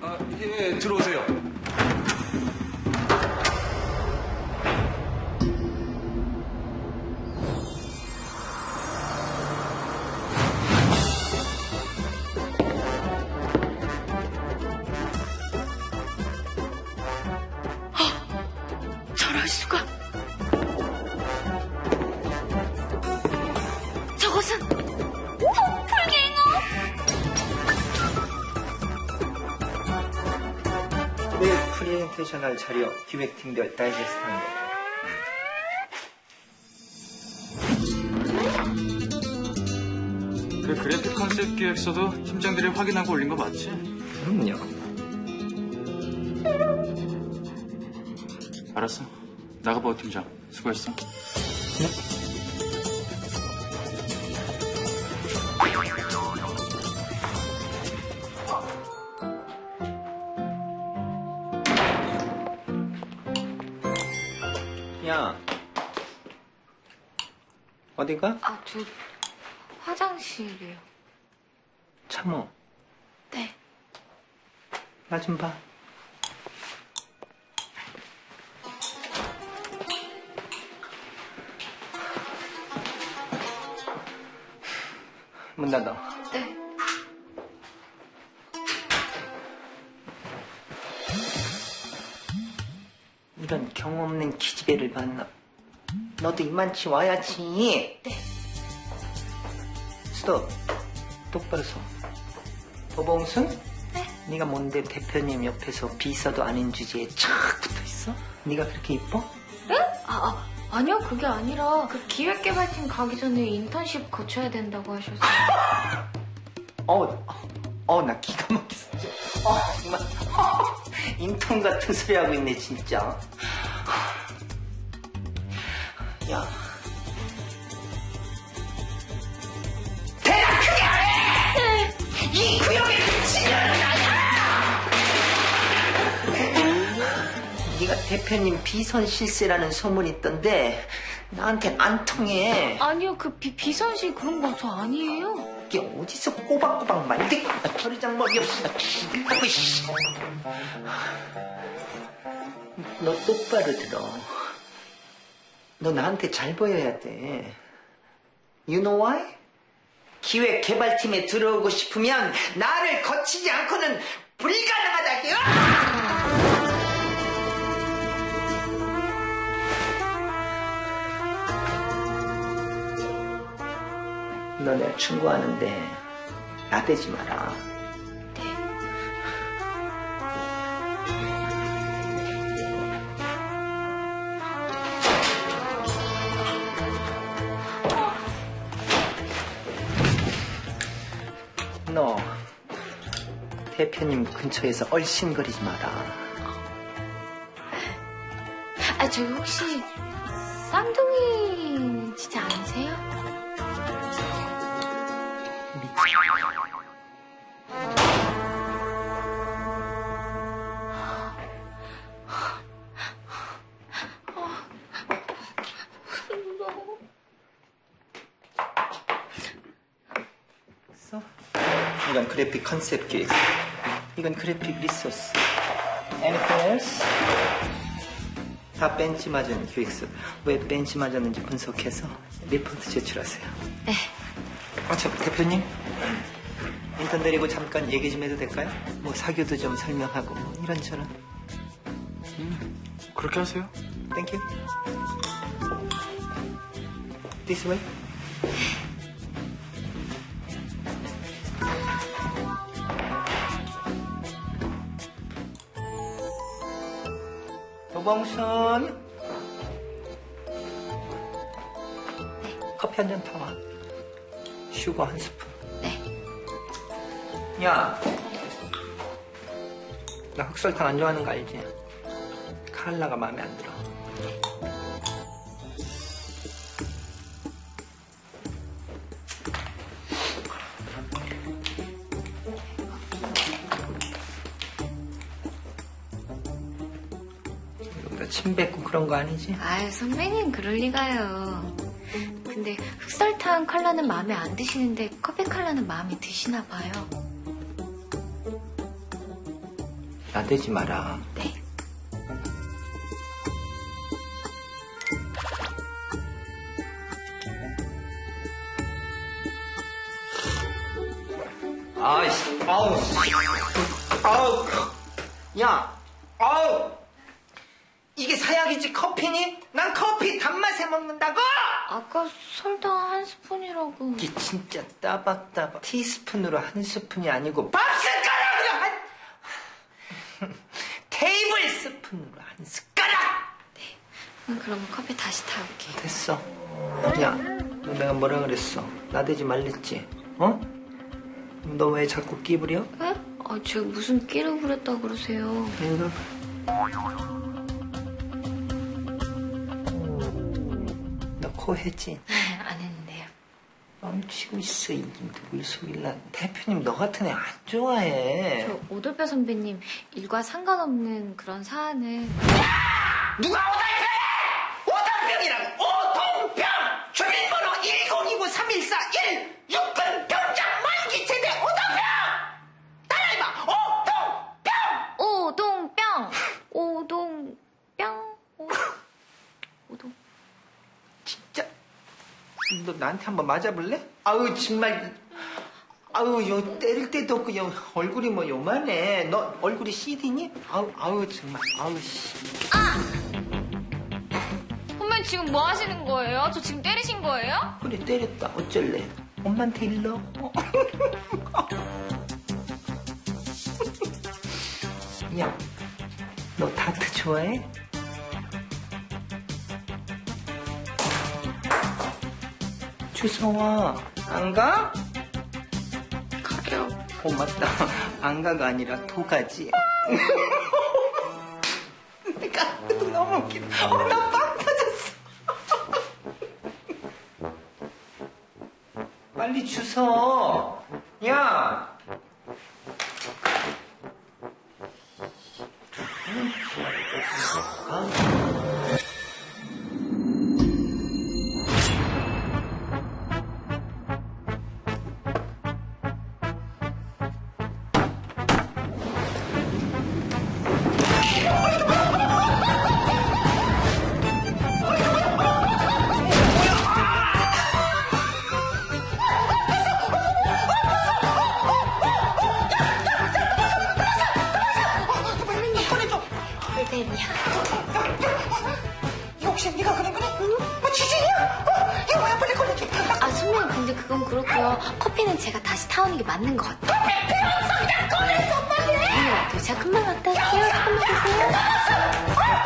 아, 예, 들어오세요. 프레젠테이션할 자료 기획팀별 다이제스트 한 거. 그 그래픽 컨셉 기획서도 팀장들이 확인하고 올린 거 맞지? 그럼요. 알았어. 나가봐, 팀장. 수고했어. 야. 어디가? 아, 저 화장실이요. 참어. 네. 나 좀 봐. 문 닫아. 네. 이런 경험 없는 기집애를 만나. 너도 이만치 와야지. 네. 스톱. 똑바로 서. 도봉순? 네. 네가 뭔데 대표님 옆에서 비서도 아닌 주제에 착 붙어 있어? 네가 그렇게 이뻐? 네? 아, 아, 아니요, 그게 아니라 그 기획개발팀 가기 전에 인턴십 거쳐야 된다고 하셔서. 어, 어, 나 기가 막혔어. 어, 정말. 인턴 같은 소리 하고 있네, 진짜. 대표님 비선 실세라는 소문이 있던데, 나한텐 안 통해. 아니요, 그 비, 비선실 그런 거저 아니에요. 이게 어디서 꼬박꼬박 말대 버리장 머리 없이 하고 씨. 너 똑바로 들어. 너 나한테 잘 보여야 돼. You know why? 기획 개발팀에 들어오고 싶으면 나를 거치지 않고는 불가능하다. 으아! 너 내가 충고하는데 나대지 마라. 네. 너 대표님 근처에서 얼씬거리지 마라. 아, 저기 혹시 이건 그래픽 컨셉 기획. 이건 그래픽 리소스. Anything else? 다 벤치 맞은 기획서. 왜 벤치 맞았는지 분석해서 리포트 제출하세요. 네. 아, 저 대표님. 인턴 데리고 잠깐 얘기 좀 해도 될까요? 뭐 사교도 좀 설명하고 뭐 이런저런. 그렇게 하세요. Thank you. This way. 도봉순. 커피 한 잔 타와. 슈거 한 스푼. 네. 야. 나 흑설탕 안 좋아하는 거 알지? 칼라가 마음에 안 들어. 침 뱉고 그런 거 아니지? 아유, 선배님, 그럴 리가요. 근데 흑설탕 컬러는 마음에 안 드시는데 커피 컬러는 마음에 드시나 봐요. 나대지 마라. 네. 아이씨, 아우, 씨. 아우, 야, 사약이지 커피니? 난 커피 단맛에 먹는다고! 아까 설탕 한 스푼이라고. 이게 진짜 따박따박 티스푼으로 한 스푼이 아니고 밥 숟가락으로 한 테이블 스푼으로 한 숟가락! 응, 그럼 커피 다시 타올게. 됐어. 야, 너 내가 뭐라 그랬어? 나대지 말랬지? 어? 너 왜 자꾸 끼부려? 에? 아, 제가 무슨 끼를 부렸다 그러세요. 이거 너코 해지? 안 했는데요. 멈추고 있어 이 누굴 속일라 대표님 너 같은 애 안 좋아해 저 오돌뼈 선배님 일과 상관없는 그런 사안을 누가 오달병이야 오달병이라고 오동병 주민번호 1029314 1 육군 병장 만기 제대 오달병 따라해봐 오동병 오동병! 오동병! 오, 오동. 너 나한테 한번 맞아볼래? 아우 정말 아우 요 때릴 때도 없고 요 얼굴이 뭐 요만해 너 얼굴이 CD니? 아우 아우 정말 아우 씨 선배님 지금 뭐 하시는 거예요? 저 지금 때리신 거예요? 그래 때렸다 어쩔래 엄마한테 일러 야너 다트 좋아해? 주성아 안 가? 가요. 어 맞다 안 가가 아니라 도가지 내가 너무 웃기다 어, 나빵 터졌어 빨리 주워 야 르데리아. 그렇고요. 커피는 제가 다시 타오는 게 맞는 것 같아요. 네, 제가 금방 갔다 올게요. 조금만 계세요.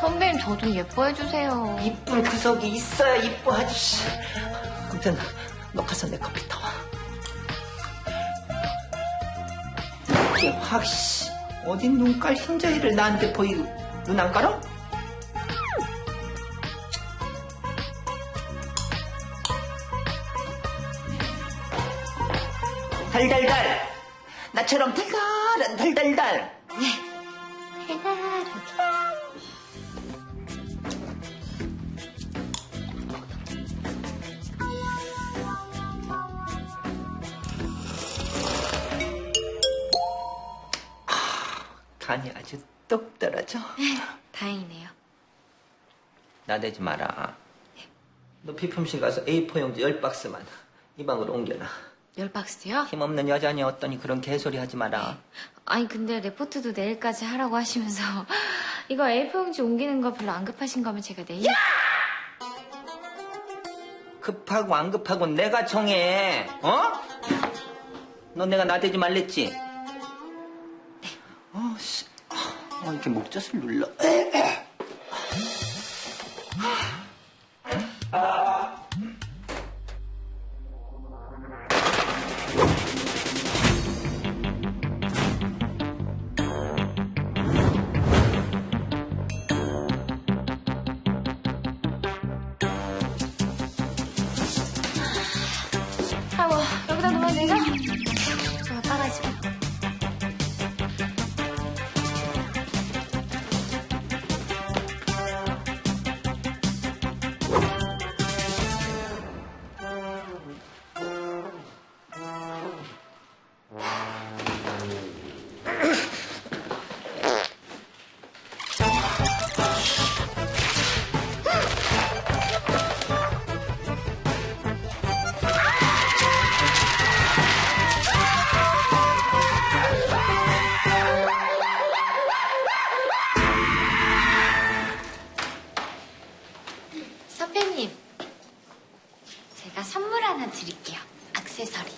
선배님, 저 좀 예뻐해주세요. 이쁜 구석이 있어야 이뻐하지. 아무튼 너 가서 내 커피 타와. 확 씨. 어딘 눈깔 흰자위를 나한테 보이고 눈 안 깔아? 달달달 나처럼 달달한 달달달 해가르기. 간이 아주 똑 떨어져 다행이네요. 나대지 마라 너 비품실 가서 A4 용지 10박스만 이 방으로 옮겨놔 열 박스요? 힘없는 여자니 어떠니 그런 개소리 하지 마라 아니 근데 레포트도 내일까지 하라고 하시면서 이거 A4 용지 옮기는 거 별로 안 급하신 거면 제가 내일 급하고 안 급하고 내가 정해 어? 너 내가 나대지 말랬지? 어, 씨. 어, 이렇게 목젖을 눌러 선배님, 제가 선물 하나 드릴게요. 액세서리.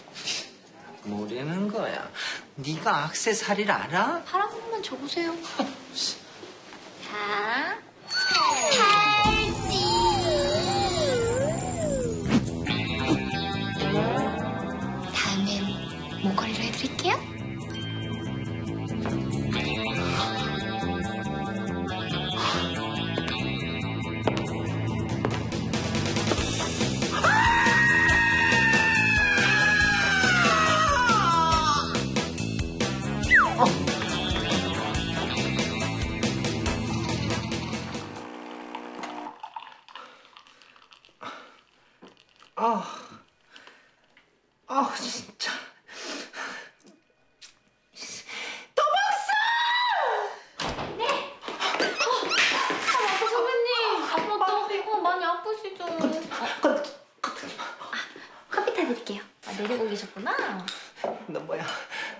뭐라는 거야? 네가 악세사리를 알아? 파란 번만 줘보세요. 계셨구나. 너 뭐야?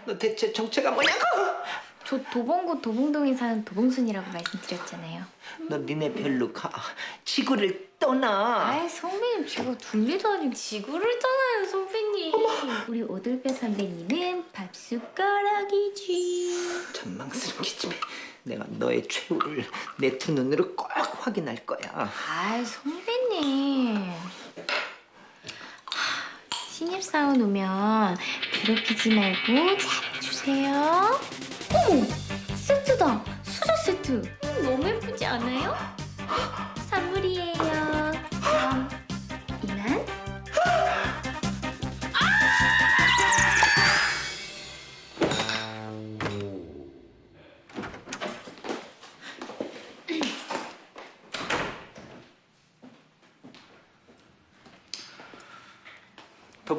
너 대체 정체가 뭐냐고? 저 도봉구 도봉동에 사는 도봉순이라고 말씀드렸잖아요. 너 니네 별로 가. 지구를 떠나. 아이 선배님 제가 둘리도 아니고 지구를 떠나요 선배님. 우리 오돌뼈 선배님은 밥숟가락이지. 좀 해. 내가 너의 최후를 내 두 눈으로 꼭 확인할 거야. 아이 선배님. 하, 신입사원 오면 괴롭히지 말고 잘해주세요. 어머 세트다. 수저 세트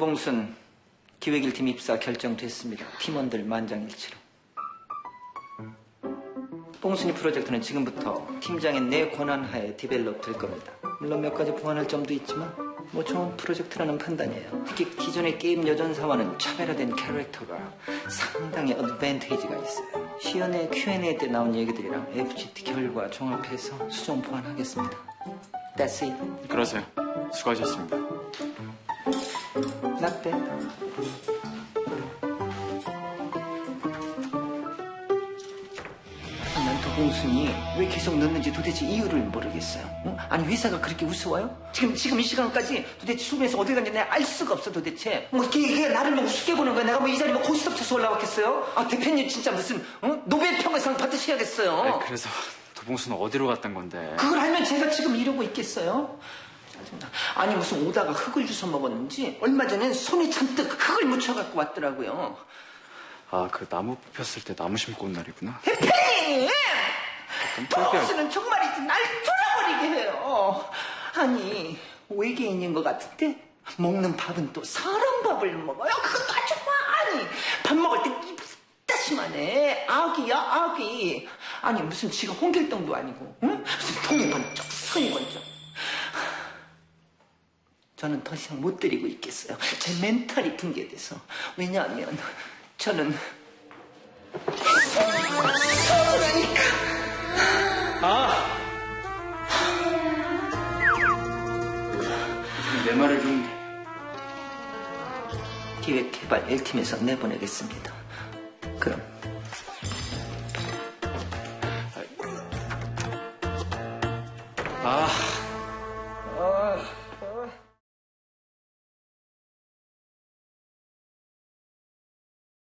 도봉순 기획 1팀 입사 결정됐습니다. 팀원들 만장일치로. 봉순이 프로젝트는 지금부터 팀장의 내 권한 하에 디벨롭 될 겁니다. 물론 몇 가지 보완할 점도 있지만 뭐 좋은 프로젝트라는 판단이에요. 특히 기존의 게임 여전사와는 차별화된 캐릭터가 상당히 어드밴테이지가 있어요. 시연의 Q&A 때 나온 얘기들이랑 FGT 결과 종합해서 수정 보완하겠습니다. That's it. 그러세요. 수고하셨습니다. Not bad. 난 도봉순이 왜 계속 넣는지 도대체 이유를 모르겠어요. 어? 아니 회사가 그렇게 우스워요? 지금 지금 이 시간까지 도대체 숨에서 어디 갔는지 내가 알 수가 없어 도대체. 뭐 이게, 이게 나를 뭐 우습게 보는 거야? 내가 뭐 이 자리 뭐 고스톱 쳐서 올라왔겠어요? 아 대표님 진짜 무슨 어? 노벨 평화상 받으셔야겠어요. 네, 그래서 도봉수는 어디로 갔단 건데? 그걸 알면 제가 지금 이러고 있겠어요? 아니 무슨 오다가 흙을 주워 먹었는지 얼마 전엔 손에 잔뜩 흙을 묻혀갖고 왔더라고요. 아, 그 나무 뽑혔을 때 나무 심고 온 날이구나. 대표님! 버스는 정말이지 날 돌아버리게 해요. 아니 외계인인 것 같은데 먹는 밥은 또 사람 밥을 먹어요. 그것도 아주 많이. 밥 먹을 때 이따시만해. 아기야 아기. 아니 무슨 지가 홍길동도 아니고 응? 무슨 통이 번쩍 손이 번쩍. 저는 더 이상 못 드리고 있겠어요. 제 멘탈이 붕괴돼서. 왜냐하면 저는 서운하니까. 아! 내 말을 좀. 기획개발 1팀에서 내보내겠습니다. 그럼